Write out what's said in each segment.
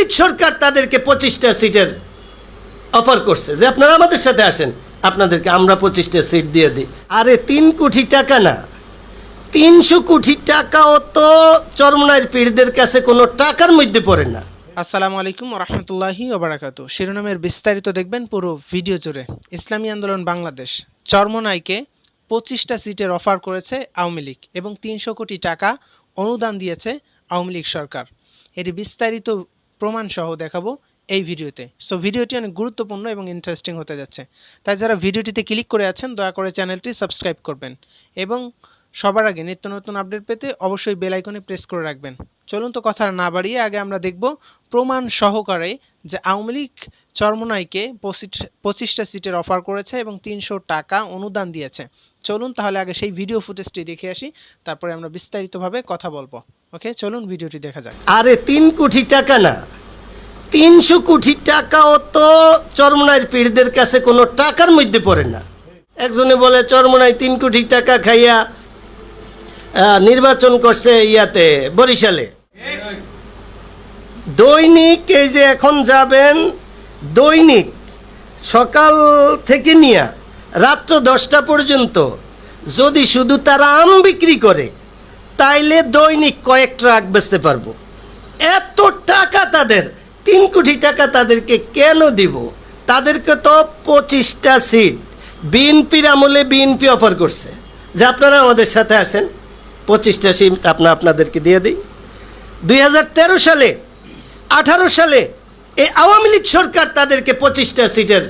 লীগ সরকার তাদেরকে পঁচিশটা সিটের অফার করছে যে আপনারা আমাদের সাথে আসেন, আপনাদেরকে আমরা পঁচিশটা সিট দিয়ে দিই। আরে তিন কোটি টাকা না। তিনশো কোটি টাকাও তো চরমনায়ের পীরদের কাছে কোনো টাকার মধ্যে পড়ে না। আসসালামু আলাইকুম রহমতুল্লাহি ওবরাকাত শিরোনামের বিস্তারিত দেখবেন পুরো ভিডিও জুড়ে। ইসলামী আন্দোলন বাংলাদেশ। চরমনাইকে পঁচিশটা সিটের অফার করেছে আওয়ামী লীগ এবং তিনশো কোটি টাকা অনুদান দিয়েছে আওয়ামী লীগ সরকার। এটি বিস্তারিত প্রমাণ সহ দেখাবো এই ভিডিওতে। সো ভিডিওটি অনেক গুরুত্বপূর্ণ এবং ইন্টারেস্টিং হতে যাচ্ছে। তাই যারা ভিডিওটিতে ক্লিক করে আছেন, দয়া করে চ্যানেলটি সাবস্ক্রাইব করবেন। এবং সবার আগে নিত্য নতুন আপডেট পেতে অবশ্যই বেল আইকনে প্রেস করে রাখবেন। চলুন তো কথা না বাড়িয়ে আগে আমরা দেখব প্রমাণ সহকারে যে আওয়ামী লীগ চরমনাইকে পঁচিশ- পঁচিশটা সিটের অফার করেছে এবং তিনশো টাকা অনুদান দিয়েছে। চলুন তাহলে আগে সেই ভিডিও ফুটেজটি দেখে আসি, তারপরে আমরা বিস্তারিতভাবে কথা বলব। ওকে, চলুন ভিডিওটি দেখা যাক। আরে, তিন কোটি টাকা না। তিনশো কোটি টাকাও তো চরমনায়ের পীরদের কাছে কোনো টাকার মধ্যে পড়ে না। একজনে বলে চরমনায় তিন কোটি টাকা খাইয়া নির্বাচন করছে ইয়াতে, বরিশালে। দৈনিক এই যে এখন যাবেন, দৈনিক, সকাল থেকে নিয়ে, রাত্র দশটা পর্যন্ত, যদি শুধু তারা আম বিক্রি করে, তাইলে দৈনিক কয়েক ট্রাক বেচতে পারব। এত টাকা তাদের, তিন কোটি টাকা তাদেরকে কেন দিব? তাদেরকে তো পঁচিশটা সিট বিএনপির আমলে বিএনপি অফার করছে। যে আপনারা আমাদের সাথে আসেন পঁচিশটা সিট আপনার আপনাদেরকে দিয়ে দিই। দুই হাজার তেরো সালে, আঠারো সালে এই আওয়ামী লীগ সরকার তাদেরকে পঁচিশটা সিটের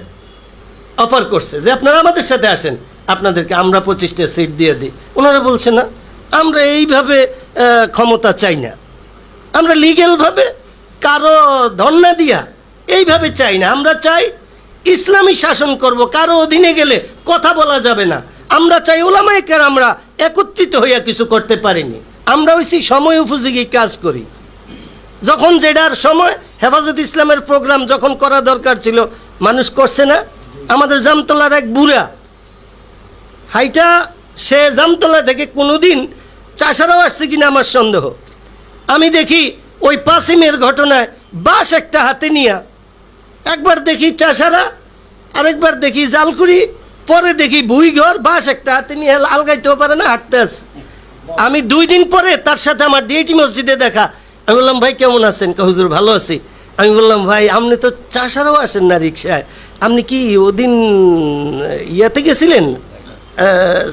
অফার করছে। যে আপনারা আমাদের সাথে আসেন, আপনাদেরকে আমরা পঁচিশটা সিট দিয়ে দিই। ওনারা বলছে, না, আমরা এইভাবে ক্ষমতা চাই না। আমরা লিগেলভাবে কারও ধর্ণা দিয়া এইভাবে চাই না। আমরা চাই ইসলামী শাসন করব। কারও অধীনে গেলে কথা বলা যাবে না। আমরা চাই ওলামাইকার আমরা একত্রিত হইয়া কিছু করতে পারিনি। আমরা হইছি সময় উপযোগী কাজ করি। যখন যেটার সময় হেফাজত ইসলামের প্রোগ্রাম যখন করা দরকার ছিল, মানুষ করছে না। আমাদের জামতলার এক বুড়া, হাইটা সে জামতলা থেকে কোনোদিন চাষারাও আসছে কিনা আমার সন্দেহ। আমি দেখি ওই পাসিমের ঘটনায় বাস একটা হাতে নিয়া, একবার দেখি চাষারা আরেকবার দেখি জালকুড়ি পরে দেখি ভুইঘর বাস একটা। তিনি আলগাইতেও পারে না হাঁটতে আমি দুই দিন পরে তার সাথে আমার ডিএটি মসজিদে দেখা। আমি বললাম, ভাই, কেমন আছেন? হুজুর, ভালো আছি। আমি বললাম, ভাই, আপনি তো চাষারাও আসেন না রিক্সায় আপনি কি ওদিন ইয়াতে গেছিলেন?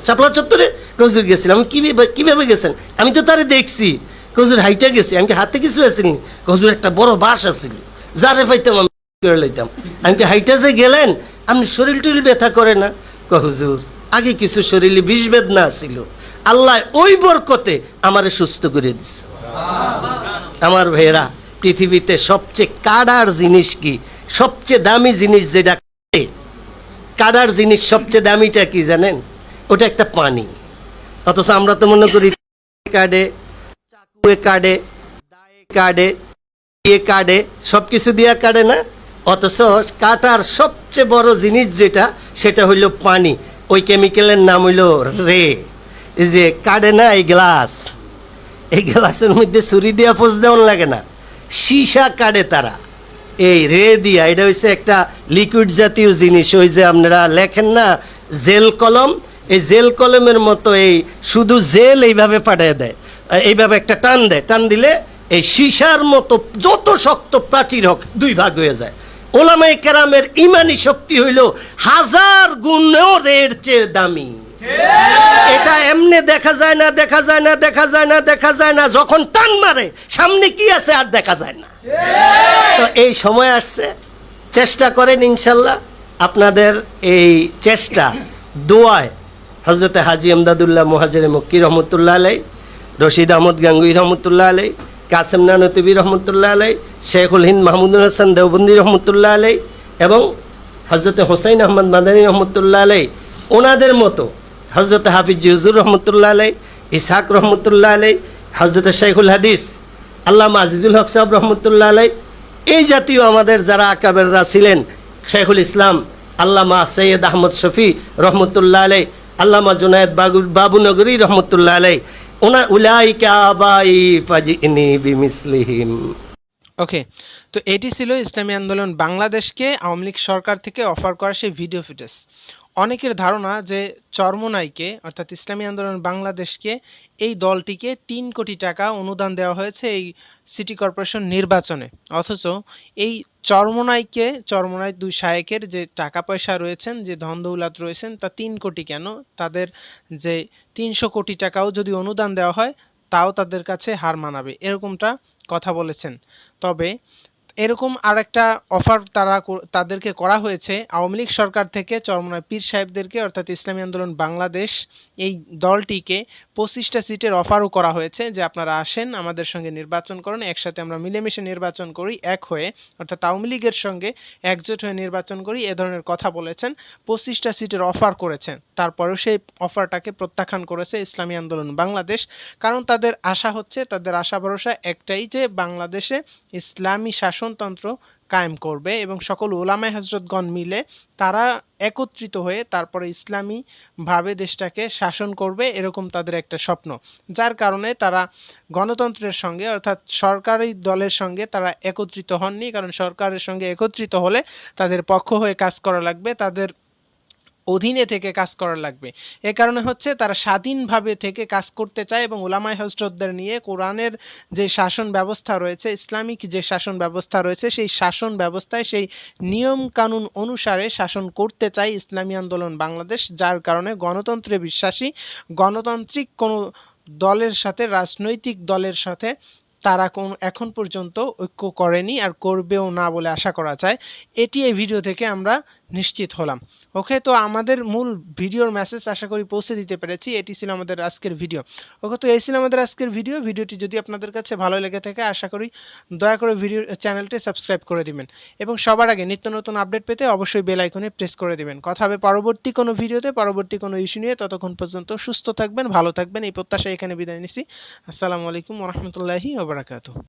চাপলা চত্বরে? কহুজুর গেছিলাম। আমি কীভাবে গেছেন? আমি তো তারে দেখছি। কহুজুর হাইটা গেছি। আমি হাতে কিছু আসেনি? কহুজুর একটা বড় বাস আছিল। যারে পাইতাম আমি করে লইতাম? আমি হাইটা যে গেলেন, আপনি শরীর টরিল ব্যথা করে না? কহুজুর আগে কিছু শরীরে বিষ বেদনা ছিল। আল্লাহ ওই বরকতে আমারে সুস্থ করে দিচ্ছে আমার ভাইয়েরা, পৃথিবীতে সবচেয়ে কাডার জিনিস কি? সবচেয়ে দামি জিনিস যেটা কাডার জিনিস সবচেয়ে দামিটা কি জানেন? ওটা একটা পানি। অথচ আমরা তো মনে করি কাটে চাকুয়ে কাটে দায়ে দিয়ে কাটে সব কিছু দিয়া কাটে না? অথচ কাটার সবচেয়ে বড় জিনিস যেটা, সেটা হইল পানি। ওই কেমিক্যালের নাম হইল রে। এই যে কাটে না, এই গ্লাস। এই গ্লাসের মধ্যে ছুরি দিয়া ফোস দেওয়ান লাগে না। সীসা কাটে তারা। এই রে দিয়া, এটা হচ্ছে একটা লিকুইড জাতীয় জিনিস। ওই যে আপনারা লেখেন না, জেল কলম? এই জেল কলমের মতো এই শুধু জেল এইভাবে পাঠিয়ে দেয়। এইভাবে একটা টান দেয়। টান দিলে এই সীসার মতো যত শক্ত প্রাচীর হোক, দুই ভাগ হয়ে যায়। ওলামাই কেরামের ইমানি শক্তি হইল হাজার গুণেও চেয়ে দামি। এটা এমনি দেখা যায় না, দেখা যায় না, দেখা যায় না, দেখা যায় না, যখন টান মারে, সামনে কি আছে আর দেখা যায় না। তো এই সময় আসছে, চেষ্টা করেন ইনশাল্লাহ, আপনাদের এই চেষ্টা, দোয়ায় হজরতে হাজি আমদাদুল্লাহ মহাজের মক্কি রহমতুল্লাহ আলাই রশিদ আহমদ গাঙ্গুই রহমতুল্লাহ আলাই কাসেম নানতবী রহমতুল্লাহ আলাই শেখুল হিন্দ মাহমুদুল হাসান দেওবন্দি রহমতুল্লাহ আলাই এবং হজরত হোসাইন আহমদ মাদানী রহমতুল্লাহ আলাই ওনাদের মতো হজরত হাফিজ হুজুর রহমতুল্লাহ আলাই ইসাক রহমতুল্লাহ আলাই হজরত শেখুল হাদিস আল্লাহ আজিজুল হক সাহেব রহমতুল্লাহ আলাই এই জাতীয় আমাদের যারা আকাবেররা ছিলেন, শেখুল ইসলাম, আল্লামা সৈয়দ আহমদ শফি রহমতুল্লাহ আলাই আল্লামা জুনায়দ বাবু বাবুনগরী রহমতুল্লাহ আলাই ওনা উলাইকা আবাই ফাজিনি বিমিসলিহিম ওকে তো এটি ছিল ইসলামী আন্দোলন বাংলাদেশকে আওয়ামী লীগ সরকার থেকে অফার করা সেই ভিডিও ফুটেজ। অনেকের ধারণা যে চরমনাইকে, অর্থাৎ ইসলামী আন্দোলন বাংলাদেশকে, এই দলটিকে তিন কোটি টাকা অনুদান দেওয়া হয়েছে এই সিটি কর্পোরেশন নির্বাচনে। অথচ এই চরমনাইকে, চরমনাই দুই শায়েকের যে টাকা পয়সা রয়েছেন, যে ধন দৌলাত রয়েছেন, তা তিন কোটি কেন? তাদের যে তিনশো কোটি টাকাও যদি অনুদান দেওয়া হয়, তাও তাদের কাছে হার মানাবে, এরকমটা কথা বলেছেন। তবে এরকম আরেকটা অফার তারা তাদেরকে করা হয়েছে। আওয়ামী লীগ সরকার থেকে চরমনায় পীর সাহেবদেরকে, অর্থাৎ ইসলামী আন্দোলন বাংলাদেশ, এই দলটিকে পঁচিশটা সিটের অফারও করা হয়েছে যে আপনারা আসেন, আমাদের সঙ্গে নির্বাচন করেন, একসাথে আমরা মিলেমিশে নির্বাচন করি, এক হয়ে, অর্থাৎ আওয়ামী লীগের সঙ্গে একজোট হয়ে নির্বাচন করি, এ ধরনের কথা বলেছেন, পঁচিশটা সিটের অফার করেছেন। তারপরেও সেই অফারটাকে প্রত্যাখ্যান করেছে ইসলামী আন্দোলন বাংলাদেশ। কারণ তাদের আশা হচ্ছে, তাদের আশা ভরসা একটাই যে বাংলাদেশে ইসলামী শাসনতন্ত্র কায়েম করবে এবং সকল ওলামায় হজরতগণ মিলে তারা একত্রিত হয়ে তারপরে ইসলামীভাবে দেশটাকে শাসন করবে এরকম তাদের একটা স্বপ্ন। যার কারণে তারা গণতন্ত্রের সঙ্গে অর্থাৎ সরকারি দলের সঙ্গে তারা একত্রিত হননি, কারণ সরকারের সঙ্গে একত্রিত হলে তাদের পক্ষ হয়ে কাজ করা লাগবে, তাদের অধীনে থেকে কাজ করা লাগবে। এ কারণে হচ্ছে তারা স্বাধীনভাবে থেকে কাজ করতে চায় এবং ওলামায় হজরতদের নিয়ে কোরআনের যে শাসন ব্যবস্থা রয়েছে, ইসলামিক যে শাসন ব্যবস্থা রয়েছে, সেই শাসন ব্যবস্থায় সেই নিয়ম কানুন অনুসারে শাসন করতে চায় ইসলামী আন্দোলন বাংলাদেশ, যার কারণে গণতন্ত্রে বিশ্বাসী, গণতান্ত্রিক কোনো দলের সাথে, রাজনৈতিক দলের সাথে তারা কোন এখন পর্যন্ত ঐক্য করেনি আর করবেও না বলে আশা করা যায়। এটি এই ভিডিও থেকে আমরা নিশ্চিত হলাম। ওকে, তো আমাদের মূল ভিডিওর মেসেজ আশা করি পৌঁছে দিতে পেরেছি। এটি ছিল আমাদের আজকের ভিডিও। ওকে, তো এই ছিল আমাদের আজকের ভিডিও। ভিডিওটি যদি আপনাদের কাছে ভালো লেগে থাকে, আশা করি দয়া করে ভিডিও চ্যানেলটি সাবস্ক্রাইব করে দিবেন। এবং সবার আগে নিত্য নতুন আপডেট পেতে অবশ্যই বেল আইকনে প্রেস করে দিবেন। কথা হবে পরবর্তী কোনো ভিডিওতে, পরবর্তী কোনো ইস্যু নিয়ে। ততক্ষণ পর্যন্ত সুস্থ থাকবেন, ভালো থাকবেন। এই প্রত্যাশা এখানে বিদায় নিচ্ছি। আসসালামু আলাইকুম রহমতুল্লাহি ওবরাকাতু